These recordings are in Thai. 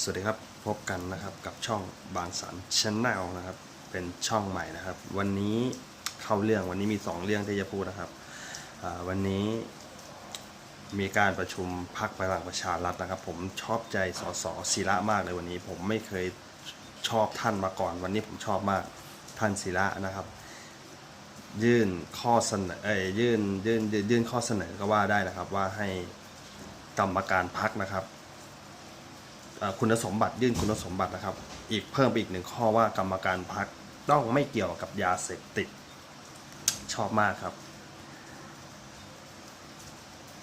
สวัสดีครับพบกันนะครับกับช่องบางสันชแนลนะครับ เป็นช่องใหม่นะครับ วันนี้เข้าเรื่องวันนี้มี 2 เรื่องที่จะพูดนะครับวันนี้มีการประชุมพักพลังประชารัฐนะครับ ผมชอบใจสสศิระมากเลยวันนี้ ผมไม่เคยชอบท่านมาก่อน วันนี้ผมชอบมากท่านศิระนะครับ ยื่นข้อเสนอเอ้ยยื่นยื่นยื่นข้อเสนอก็ว่าได้นะครับว่าให้กรรมการพักนะครับ คุณสมบัติยื่นคุณสมบัตินะครับ อีกเพิ่มไปอีกหนึ่งข้อว่ากรรมการพักต้องไม่เกี่ยวกับยาเสพติด ชอบมากครับ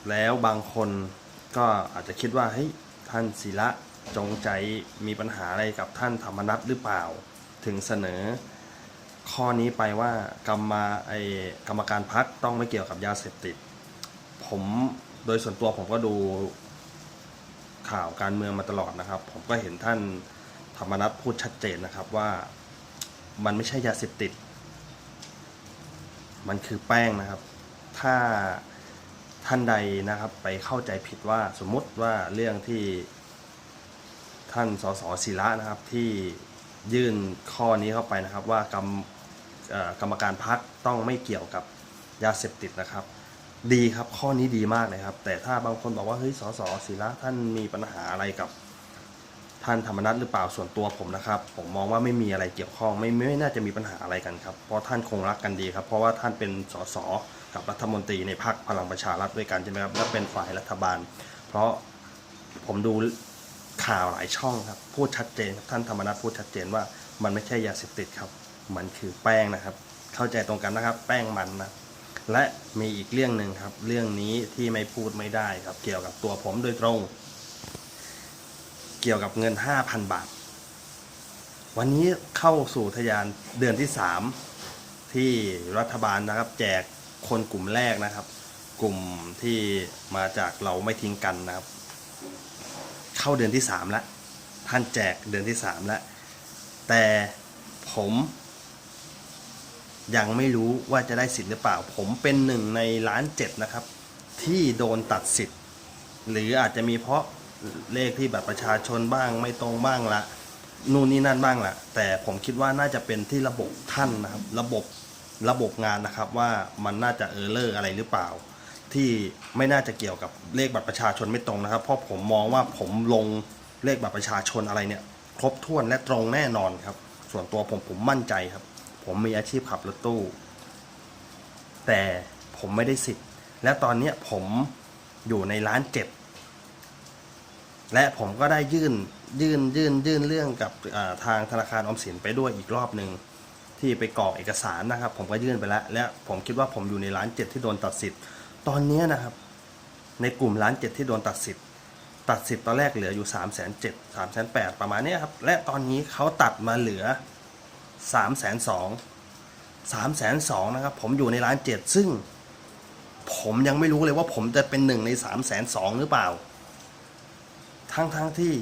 แล้วบางคนก็อาจจะคิดว่าเฮ้ยท่านศิระจงใจมีปัญหาอะไรกับท่านธรรมนัฐหรือเปล่า ถึงเสนอ ข้อนี้ไปว่ากรรมาไอกรรมการพักต้องไม่เกี่ยวกับยาเสพติด ผมโดยส่วนตัวผมก็ดู ข่าวการเมืองมาตลอดนะครับ ผมก็เห็นท่านธรรมนัฐพูดชัดเจนนะครับว่ามันไม่ใช่ยาเสพติด มันคือแป้งนะครับ ถ้าท่านใดนะครับไปเข้าใจผิดว่าสมมติว่าเรื่องที่ท่านสสศิระนะครับที่ยื่นข้อนี้เข้าไปนะครับว่ากรรมกรรมการพักต้องไม่เกี่ยวกับยาเสพติดนะครับ ดีครับข้อนี้ดีมากเลยครับ แต่ถ้าบางคนบอกว่าเฮ้ยสสศิระท่านมีปัญหาอะไรกับท่านธรรมนัฐหรือเปล่าส่วนตัวผมนะครับ ผมมองว่าไม่มีอะไรเกี่ยวข้องไม่ไม่น่าจะมีปัญหาอะไรกันครับ เพราะท่านคงรักกันดีครับ เพราะว่าท่านเป็นสสกับรัฐมนตรีในพรรคพลังประชารัฐด้วยกันใช่ไหมครับและเป็นฝ่ายรัฐบาล เพราะผมดูข่าวหลายช่องครับพูดชัดเจนครับท่านธรรมนัฐพูดชัดเจนว่ามันไม่ใช่ยาเสพติดครับ มันคือแป้งนะครับ เข้าใจตรงกันนะครับ แป้งมันนะ และมีอีกเรื่องหนึ่งครับ เรื่องนี้ที่ไม่พูดไม่ได้ครับ เกี่ยวกับตัวผมโดยตรง เกี่ยวกับเงิน 5,000 บาท วันนี้เข้าสู่ทยานเดือนที่ 3 ที่รัฐบาลนะครับ แจกคนกลุ่มแรกนะครับ กลุ่มที่มาจากเราไม่ทิ้งกันนะครับ เข้าเดือนที่3แล้วท่านแจกเดือนที่3แล้วแต่ผม ยังไม่รู้ว่าจะได้สิทธิ์หรือเปล่า ผมเป็นหนึ่งในล้านเจ็ดนะครับ ที่โดนตัดสิทธิ์ หรืออาจจะมีเพราะเลขที่แบบประชาชนบ้างไม่ตรงบ้างละนู่นนี่นั่นบ้างละแต่ผมคิดว่าน่าจะเป็นที่ระบบท่านนะครับ ระบบระบบงานนะครับว่ามันน่าจะเออร์เลอร์อะไรหรือเปล่า ที่ไม่น่าจะเกี่ยวกับเลขบัตรประชาชนไม่ตรงนะครับ เพราะผมมองว่าผมลงเลขบัตรประชาชนอะไรเนี่ย ครบถ้วนและตรงแน่นอนครับ ส่วนตัวผมผมมั่นใจครับ ผมมีอาชีพขับรถตู้ แต่ผมไม่ได้สิทธิ์ และตอนนี้ผมอยู่ในร้านเจ็ดและผมก็ได้ยื่นยื่นยื่นยื่นเรื่องกับทางธนาคารออมสินไปด้วยอีกรอบหนึ่งที่ไปกรอกเอกสารนะครับ ผมก็ยื่นไปแล้ว และผมคิดว่าผมอยู่ในร้านเจ็ดที่โดนตัดสิทธิ์ ตอนนี้นะครับ ในกลุ่มร้านเจ็ดที่โดนตัดสิทธิ์ตัดสิทธิ์ตอนแรกเหลืออยู่3ามแสนเจ็ดสามแสนแปดประมาณนี้ครับ และตอนนี้เขาตัดมาเหลือ 3ามแสนสองสามแสนสองนะครับ ผมอยู่ในร้านเจ็ดซึ่ง ผมยังไม่รู้เลยว่าผมจะเป็นหนึ่งในสามแสนสองหรือเปล่า ทั้งทั้งที่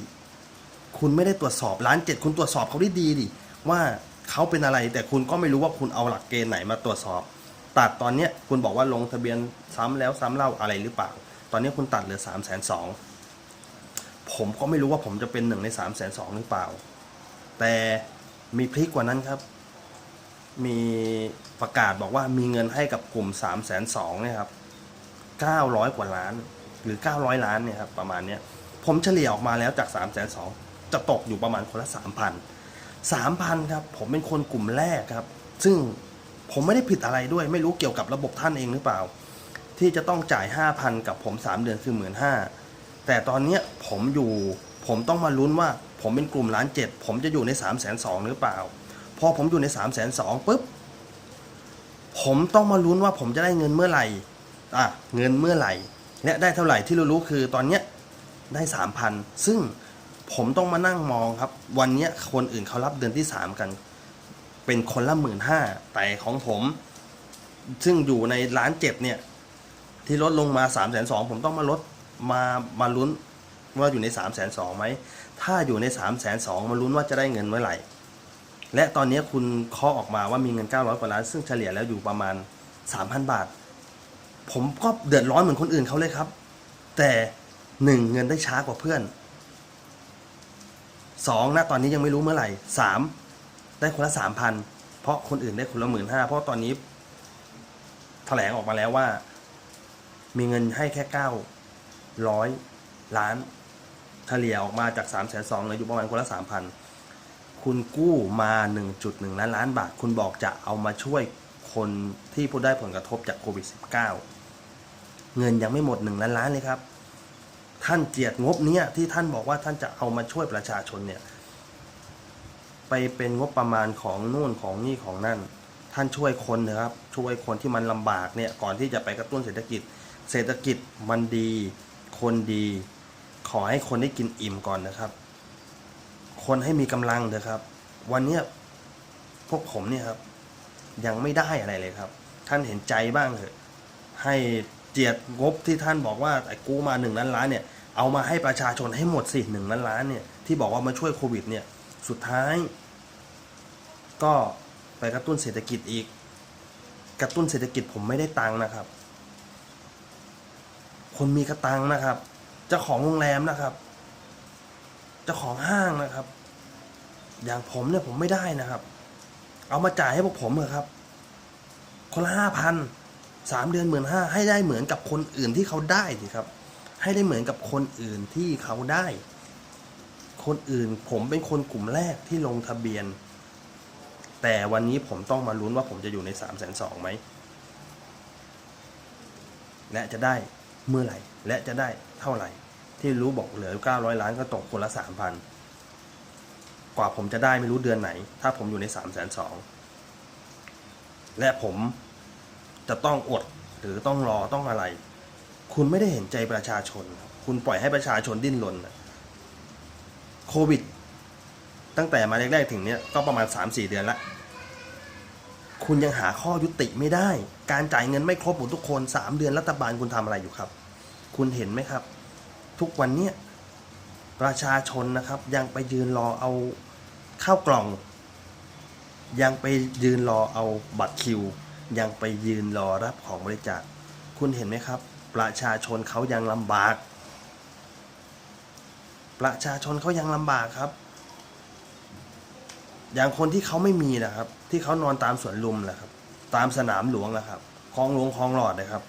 คุณไม่ได้ตรวจสอบร้านเจ็ดคุณตรวจสอบเขาได้ดีดิว่าเขาเป็นอะไรแต่คุณก็ไม่รู้ว่าคุณเอาหลักเกณฑ์ไหนมาตรวจสอบ ตัดตอนเนี้ยคุณบอกว่าลงทะเบียนซ้ำแล้วซ้ำเล่าอะไรหรือเปล่า ตอนนี้คุณตัดเหลือสามแสนสองผมก็ไม่รู้ว่าผมจะเป็นหนึ่งในสามแสนสองหรือเปล่า แต่ มีพลิกกว่านั้นครับ มีประกาศบอกว่ามีเงินให้กับกลุ่ม3ามแสนสองเนี่ยครับ900กว่าล้าน หรือ 900 ล้านเนี่ยครับประมาณเนี้ยผมเฉลี่ยออกมาแล้วจาก3ามแสนสองจะตกอยู่ประมาณคนละ 3,000 3,000ครับ ผมเป็นคนกลุ่มแรกครับ ซึ่งผมไม่ได้ผิดอะไรด้วย ไม่รู้เกี่ยวกับระบบท่านเองหรือเปล่า ที่จะต้องจ่าย 5,000 กับผม 3 เดือนคือ1 5ื่นแต่ตอนเนี้ยผมอยู่ผมต้องมาลุ้นว่า ผมเป็นกลุ่มล้านเจ็ดผมจะอยู่ใน3ามแสนสองหรือเปล่า พอผมอยู่ใน3ามแสนสองปุ๊บ ผมต้องมาลุ้นว่าผมจะได้เงินเมื่อไหร่อะเงินเมื่อไหร่และได้เท่าไหร่ที่เรารู้คือตอนเนี้ยได้สามพันซึ่งผมต้องมานั่งมองครับ วันเนี้ยคนอื่นเขารับเดือนที่สามกัน เป็นคนละหมื่นห้าแต่ของผม ซึ่งอยู่ในร้านเจ็ดเนี่ย ที่ลดลงมาสามแสนสองผมต้องมาลดมามาลุ้น ว่าอยู่ในสามแสนสองไหม ถ้าอยู่ในสามแสนสองมาลุ้นว่าจะได้เงินเมื่อไหร่ และตอนนี้คุณเคาะออกมาว่ามีเงิน 900กว่าล้าน ซึ่งเฉลี่ยแล้วอยู่ประมาณ 3,000 บาท ผมก็เดือดร้อนเหมือนคนอื่นเขาเลยครับ แต่หนึ่งเงินได้ช้ากว่าเพื่อนสองนะตอนนี้ยังไม่รู้เมื่อไหร่สามได้คนละสามพันเพราะคนอื่นได้คนละหมื่นห้าเพราะตอนนี้ แถลงออกมาแล้วว่า มีเงินให้แค่เก้าร้อยล้าน เฉลี่ยออกมาจากสามแสนสองเลยอยู่ประมาณคนละสามพันคุณกู้มาหนึ่งจุดหนึ่งล้านล้านบาท คุณบอกจะเอามาช่วยคนที่ผู้ได้ผลกระทบจากโควิด -19 เงินยังไม่หมดหนึ่งล้านล้านเลยครับ ท่านเจียดงบเนี้ยที่ท่านบอกว่าท่านจะเอามาช่วยประชาชนเนี่ย ไปเป็นงบประมาณของนู่นของนี่ของนั่น ท่านช่วยคนนะครับ ช่วยคนที่มันลำบากเนี่ยก่อนที่จะไปกระตุ้นเศรษฐกิจ เศรษฐกิจมันดี คนดี ขอให้คนได้กินอิ่มก่อนนะครับ คนให้มีกำลังเถอะครับ วันเนี้ยพวกผมเนี่ยครับ ยังไม่ได้อะไรเลยครับ ท่านเห็นใจบ้างเถอะ ให้เจียดงบที่ท่านบอกว่าไอ้กู้มาหนึ่งล้านล้านเนี่ยเอามาให้ประชาชนให้หมดสิหนึ่งล้านล้านเนี่ยที่บอกว่ามาช่วยโควิดเนี่ยสุดท้าย ก็ไปกระตุ้นเศรษฐกิจอีก กระตุ้นเศรษฐกิจผมไม่ได้ตังค์นะครับ คนมีกระตังนะครับ เจ้าของโรงแรมนะครับ เจ้าของห้างนะครับ อย่างผมเนี่ยผมไม่ได้นะครับ เอามาจ่ายให้พวกผมเถอะครับ คนละห้าพันสามเดือนหมื่นห้าให้ได้เหมือนกับคนอื่นที่เขาได้สิครับ ให้ได้เหมือนกับคนอื่นที่เขาได้ คนอื่นผมเป็นคนกลุ่มแรกที่ลงทะเบียน แต่วันนี้ผมต้องมาลุ้นว่าผมจะอยู่ในสามแสนสองไหมและจะได้ เมื่อไหร่ และจะได้เท่าไหร่ ที่รู้บอกเหลือเก้าร้อยล้านก็ตกคนละสามพันกว่าผมจะได้ไม่รู้เดือนไหน ถ้าผมอยู่ในสามแสนสองและผมจะต้องอดหรือต้องรอต้องอะไร คุณไม่ได้เห็นใจประชาชน คุณปล่อยให้ประชาชนดิ้นรนโควิด ตั้งแต่มาแรกๆถึงเนี้ยก็ประมาณสามสี่เดือนละคุณยังหาข้อยุติไม่ได้ การจ่ายเงินไม่ครบหมดทุกคนสามเดือนรัฐบาลคุณทำอะไรอยู่ครับ คุณเห็นไหมครับ ทุกวันเนี้ยประชาชนนะครับยังไปยืนรอเอาข้าวกล่อง ยังไปยืนรอเอาบัตรคิว ยังไปยืนรอรับของบริจาคคุณเห็นไหมครับ ประชาชนเขายังลำบาก ประชาชนเขายังลำบากครับ อย่างคนที่เขาไม่มีนะครับ ที่เขานอนตามสวนลุมนะครับ ตามสนามหลวงนะครับคลองหลวงคลองหลอดนะครับ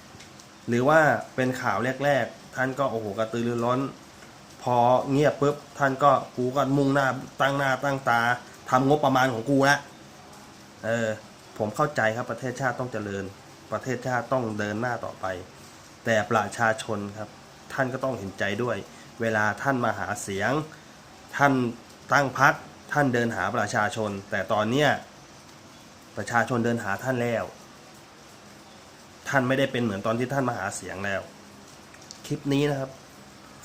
หรือว่าเป็นข่าวแรก ๆ ท่านก็โอ้โหกระตือรือร้น พอเงียบปุ๊บท่านก็กูก็มุ่งหน้าตั้งหน้าตั้งตาทำงบประมาณของกูละเออผมเข้าใจครับประเทศชาติต้องเจริญ ประเทศชาติต้องเดินหน้าต่อไป แต่ประชาชนครับ ท่านก็ต้องเห็นใจด้วย เวลาท่านมาหาเสียง ท่านตั้งพักท่านเดินหาประชาชน แต่ตอนเนี้ยประชาชนเดินหาท่านแล้ว ท่านไม่ได้เป็นเหมือนตอนที่ท่านมาหาเสียงแล้ว คลิปนี้นะครับ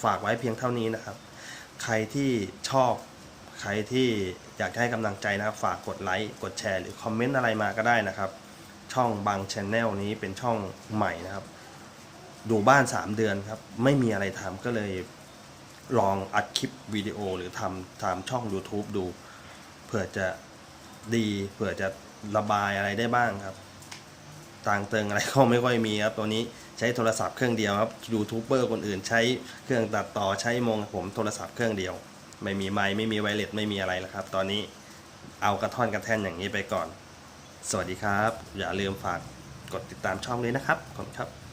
ฝากไว้เพียงเท่านี้นะครับ ใครที่ชอบ ใครที่อยากให้กำลังใจนะครับ ฝากกดไลค์กดแชร์หรือคอมเมนต์อะไรมาก็ได้นะครับ ช่องบางชแนลนี้เป็นช่องใหม่นะครับ ดูบ้าน 3 เดือนครับ ไม่มีอะไรทำก็เลยลองอัดคลิปวิดีโอหรือทำทำช่อง YouTube ดู เผื่อจะดี เผื่อจะระบายอะไรได้บ้างครับ ต่างเติงอะไรก็ไม่ค่อยมีครับตัวนี้ใช้โทรศัพท์เครื่องเดียวครับยูทูบเบอร์คนอื่นใช้เครื่องตัดต่อใช้มงผมโทรศัพท์เครื่องเดียว ไม่มีไม้ไม่มีไวเลสไม่มีอะไรแล้วครับ ตอนนี้เอากระท่อนกระแท่นอย่างนี้ไปก่อน สวัสดีครับ อย่าลืมฝากกดติดตามช่องเลยนะครับขอบคุณครับ